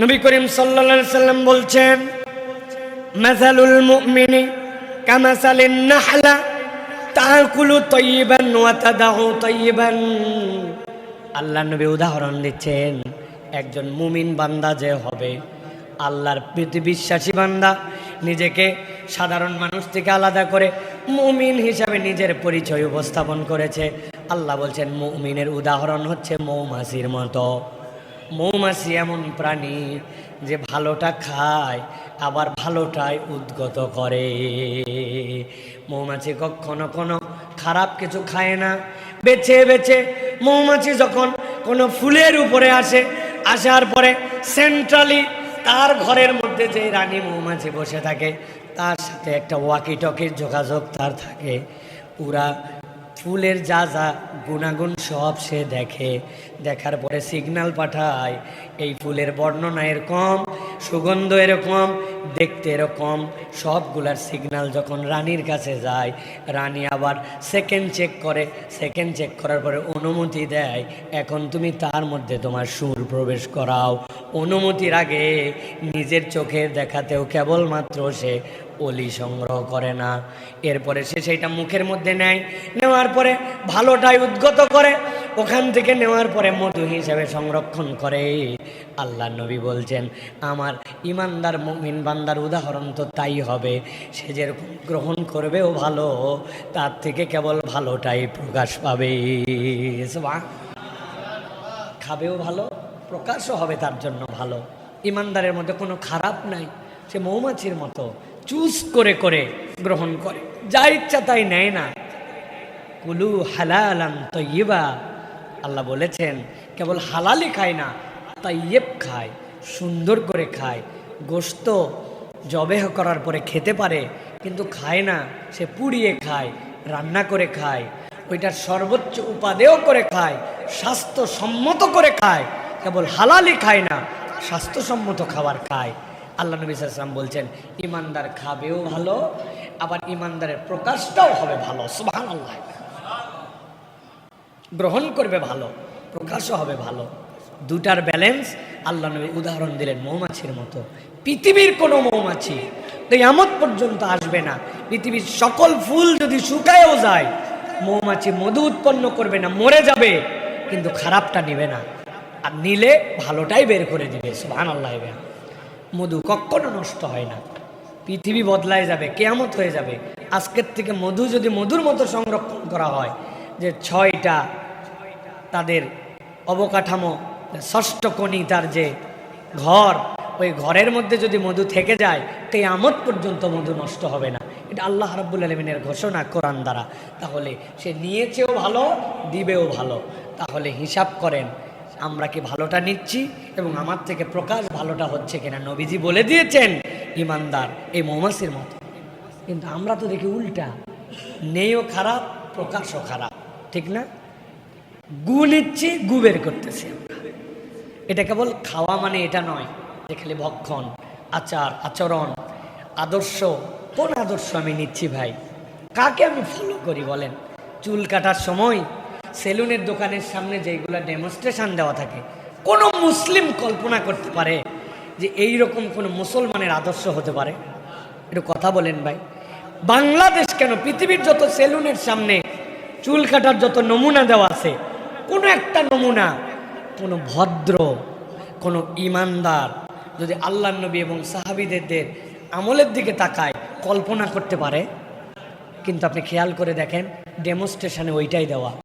নবী করিম সাল্লা সাল্লাম বলছেন, মাসালুল মুমিনি কামাসালিন নাহলা তাকুলু তৈবান ওয়া তাদাউ তৈবান আল্লাহ নবী উদাহরণ দিচ্ছেন, একজন মুমিন বান্দা যে হবে আল্লাহর প্রতি বিশ্বাসী বান্দা, নিজেকে সাধারণ মানুষ থেকে আলাদা করে মুমিন হিসাবে নিজের পরিচয় উপস্থাপন করেছে। আল্লাহ বলছেন, মুমিনের উদাহরণ হচ্ছে মৌমাছির মতো। মৌমাছি এমন প্রাণী যে ভালোটা খায়, আবার ভালোটাই উদ্গত করে। মৌমাছি কখনো কোনো খারাপ কিছু খায় না। বেছে বেছে মৌমাছি যখন কোনো ফুলের উপরে আসে, আসার পরে সেন্ট্রালি তার ঘরের মধ্যে যে রানী মৌমাছি বসে থাকে, তার সাথে একটা ওয়াকি টকির যোগাযোগ তার থাকে। পুরা ফুলের যা যা গুণাগুণ সব সে দেখে। দেখার পরে সিগন্যাল পাঠায়, এই ফুলের বর্ণনা এরকম, সুগন্ধ এরকম দেখতে এরকম, সবগুলার সিগন্যাল যখন রানীর কাছে যায়, রানী আবার সেকেন্ড চেক করে সেকেন্ড চেক করার পরে অনুমতি দেয়, এখন তুমি তার মধ্যে তোমার সুর প্রবেশ করাও। অনুমতির আগে নিজের চোখের দেখাতেও কেবলমাত্র সে অলি সংগ্রহ করে না। এরপরে সে সেইটা মুখের মধ্যে নেয়, নেওয়ার পরে ভালোটাই উদ্গত করে ওখান থেকে নেওয়ার পরে মধু হিসেবে সংরক্ষণ করে। আল্লাহ নবী বলছেন, আমার ইমানদার মুমিন বান্দার উদাহরণ তো তাই হবে। সে যেরকম গ্রহণ করবেও ভালো, তার থেকে কেবল ভালোটাই প্রকাশ পাবে। খাবেও ভালো, প্রকাশও হবে তার জন্য ভালো। ইমানদারের মধ্যে কোনো খারাপ নাই, সে মৌমাছির মতো চুজ করে করে গ্রহণ করে। যা ইচ্ছা তাই নেয় না। কুলু হালালাম তৈবা আল্লাহ বলেছেন, কেবল হালালি খায় না তাইয়েব খায়, সুন্দর করে খায়। গোস্ত জবেহ করার পরে খেতে পারে, কিন্তু খায় না, সে পুড়িয়ে খায়, রান্না করে খায়, ওইটার সর্বোচ্চ উপাদেয় করে খায়, স্বাস্থ্যসম্মত করে খায়, কেবল হালালি খায় না, স্বাস্থ্যসম্মত খাবার খায়। আল্লাহ নবী সাল্লাম বলছেন, ইমানদার খাবেও ভালো, আবার ইমানদারের প্রকাশটাও হবে ভালো সুবাহ আল্লাহ গ্রহণ করবে ভালো, প্রকাশও হবে ভালো। দুটার ব্যালেন্স আল্লাহ নবী উদাহরণ দিলেন মৌমাছির মতো। পৃথিবীর কোনো মৌমাছি কেয়ামত পর্যন্ত আসবে না। পৃথিবীর সকল ফুল যদি শুকায়ও যায়, মৌমাছি মধু উৎপন্ন করবে না, মরে যাবে, কিন্তু খারাপটা নিবে না। আর নিলে ভালোটাই বের করে দিবে সুহান আল্লাহ মধু কখনো নষ্ট হয় না। পৃথিবী বদলায় যাবে, কেয়ামত হয়ে যাবে। আজকের থেকে মধু যদি মধুর মতো সংরক্ষণ করা হয় যে ছয়টা তাদের অবকাঠামো ষষ্ঠ কোণী তার যে ঘর, ওই ঘরের মধ্যে যদি মধু থেকে যায় তাই কেয়ামত পর্যন্ত মধু নষ্ট হবে না। এটা আল্লাহ রাব্বুল আলমিনের ঘোষণা কোরআন দ্বারা। তাহলে সে নিয়েছেও ভালো, দিবেও ভালো। তাহলে হিসাব করেন, আমরা কি ভালোটা নিচ্ছি এবং আমার থেকে প্রকাশ ভালোটা হচ্ছে কিনা? নবীজি বলে দিয়েছেন, ইমানদার, এই মৌমাছির মতো। কিন্তু আমরা তো দেখি উল্টা নেইও খারাপ, প্রকাশও খারাপ। ঠিক না? গু নিচ্ছি, গু বের করতেছি এটা কেবল খাওয়া মানে এটা নয় যে খালি ভক্ষণ, আচার, আচরণ, আদর্শ। কোন আদর্শ আমি নিচ্ছি ভাই? কাকে আমি ফলো করি বলেন? চুল কাটার সময় সেলুনের দোকানের সামনে যেগুলো ডেমনস্ট্রেশন দেওয়া থাকে, কোনো মুসলিম কল্পনা করতে পারে যে এই রকম কোনো মুসলমানের আদর্শ হতে পারে? একটু কথা বলেন ভাই। বাংলাদেশ কেন পৃথিবীর যত সেলুনের সামনে চুল কাটার যত নমুনা দেওয়া আছে, কোনো একটা নমুনা, কোনো ভদ্র, কোনো ইমানদার যদি আল্লাহ নবী এবং সাহাবিদের আমলের দিকে তাকায়, কল্পনা করতে পারে। কিন্তু আপনি খেয়াল করে দেখেন ডেমনস্ট্রেশনে ওইটাই দেওয়া।